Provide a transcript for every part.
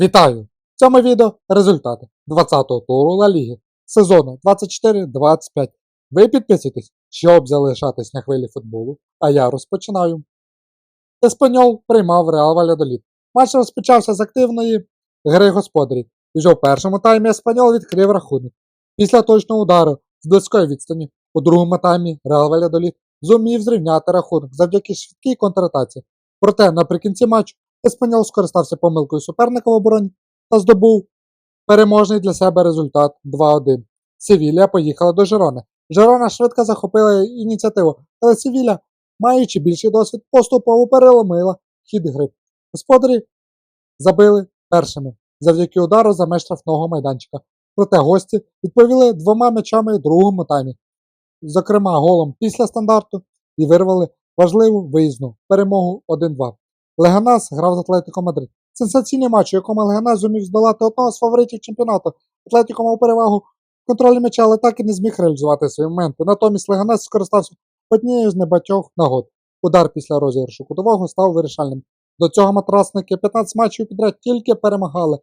Вітаю! В цьому відео результати 20-го туру Ла Ліги сезону 24-25. Ви підписуйтесь, щоб залишатись на хвилі футболу, а я розпочинаю. Еспаньол приймав Реал Валядоліт. Матч розпочався з активної гри господарів. Вже в першому таймі Еспаньол відкрив рахунок. Після точного удару з близької відстані у другому таймі Реал Валядоліт зумів зрівняти рахунок завдяки швидкій контратаці. Проте наприкінці матчу Еспаньол скористався помилкою суперника в обороні та здобув переможний для себе результат 2-1. Севілія поїхала до Жерони. Жерона швидко захопила ініціативу, але Севілля, маючи більший досвід, поступово переломила хід гри. Господарі забили першими завдяки удару за меж штрафного майданчика. Проте гості відповіли двома м'ячами у другому таймі, зокрема голом після стандарту, і вирвали важливу виїзну перемогу 1-2. Леганас грав з Атлетико Мадрид. Сенсаційний матч, у якому Леганас зумів здолати одного з фаворитів чемпіонату. Атлетико мав перевагу в контролі м'яча, але так і не зміг реалізувати свої моменти. Натомість Леганас скористався однією з небагатьох нагод. Удар після розіграшу кутового став вирішальним. До цього матрасники 15 матчів підряд тільки перемагали.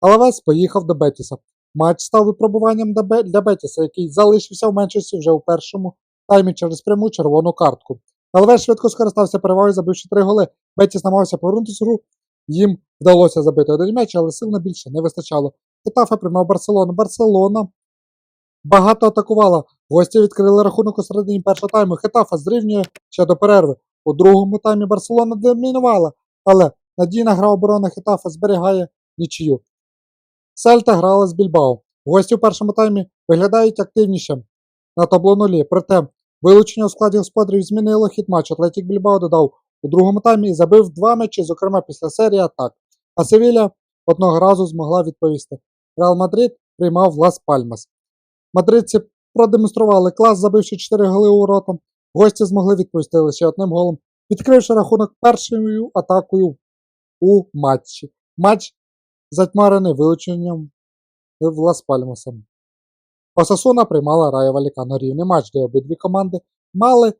Алавес поїхав до Бетіса. Матч став випробуванням для Бетіса, який залишився в меншості вже у першому таймі через пряму червону картку. Алвес швидко скористався перевагою, забивши три голи. Бетіс намагався повернутися гру. Їм вдалося забити один м'яч, але сил на більше не вистачало. Хетафе приймав Барселону. Барселона багато атакувала. Гості відкрили рахунок у середині першого тайму. Хетафа зрівнює ще до перерви. У другому таймі Барселона домінувала, але надійна гра оборони Хетафа зберігає нічию. Сельта грала з Більбао. Гості у першому таймі виглядають активніше на табло нулі. Проте вилучення у складі господарів змінило хід матчу. Атлетік Більбао додав у другому таймі і забив два м'ячі, зокрема після серії атак. А Севілля одного разу змогла відповісти. Реал Мадрид приймав Лас Пальмас. Мадридці продемонстрували клас, забивши 4 голи у ворота. Гості змогли відповісти лише одним голом, відкривши рахунок першою атакою у матчі. Матч затьмарений вилученням в Лас Пальмасом. Осасуна приймала Райо Валікано. Рівний матч, де обидві команди мали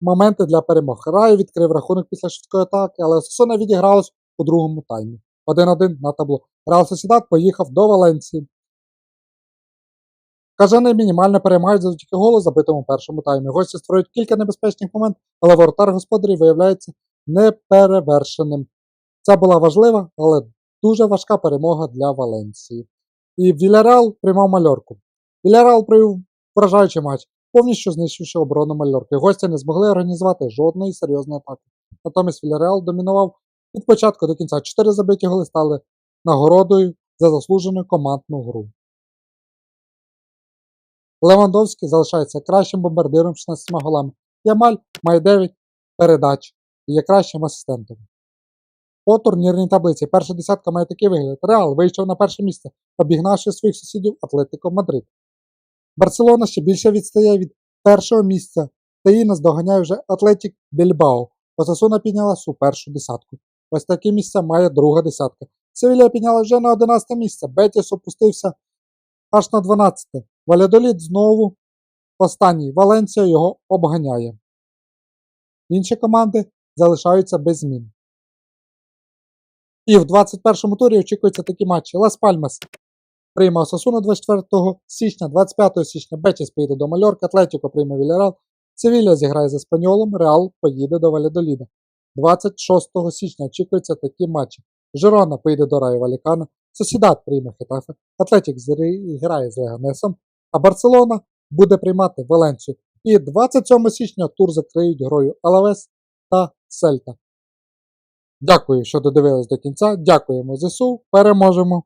моменти для перемог. Райо відкрив рахунок після швидкої атаки, але Осасуна відігралась у другому таймі. 1-1 на табло. Реал Сосідат поїхав до Валенції. Кажани мінімально переймають завдяки голу, забитому першому таймі. Гості створюють кілька небезпечних моментів, але воротар господарів виявляється неперевершеним. Це була важлива, але дуже важка перемога для Валенції. І Віляреал приймав мальорку. Віляреал провів вражаючий матч, повністю знищивши оборону мальорки. Гості не змогли організувати жодної серйозної атаки. Натомість Віляреал домінував від початку до кінця. Чотири забиті голи стали нагородою за заслужену командну гру. Левандовський залишається кращим бомбардиром 16 голами. Ямаль має 9 передач і є кращим асистентом. По турнірній таблиці перша десятка має такий вигляд. Реал вийшов на перше місце, обігнавши своїх сусідів Атлетико Мадрид. Барселона ще більше відстає від першого місця, та її наздоганяє вже Атлетік Більбао. Осасуна підняла у першу десятку. Ось такі місця має друга десятка. Севілія підняла вже на 11 місце. Бетіс опустився аж на 12. Валядоліт знову останній. Валенція його обганяє. Інші команди залишаються без змін. І в 21-му турі очікуються такі матчі. Лас Пальмас прийме Осасуну 24 січня, 25 січня Бетіс поїде до Мальорки, Атлетіко прийме Вільярал, Севілля зіграє з Еспаньолом, Реал поїде до Валядоліда. 26 січня очікуються такі матчі. Жерона поїде до Раю Валікана, Сосідат прийме Хетафе, Атлетік зіграє з Леганесом, а Барселона буде приймати Валенцію. І 27 січня тур закриють грою Алавес та Сельта. Дякую, що додивились до кінця. Дякуємо ЗСУ. Переможемо!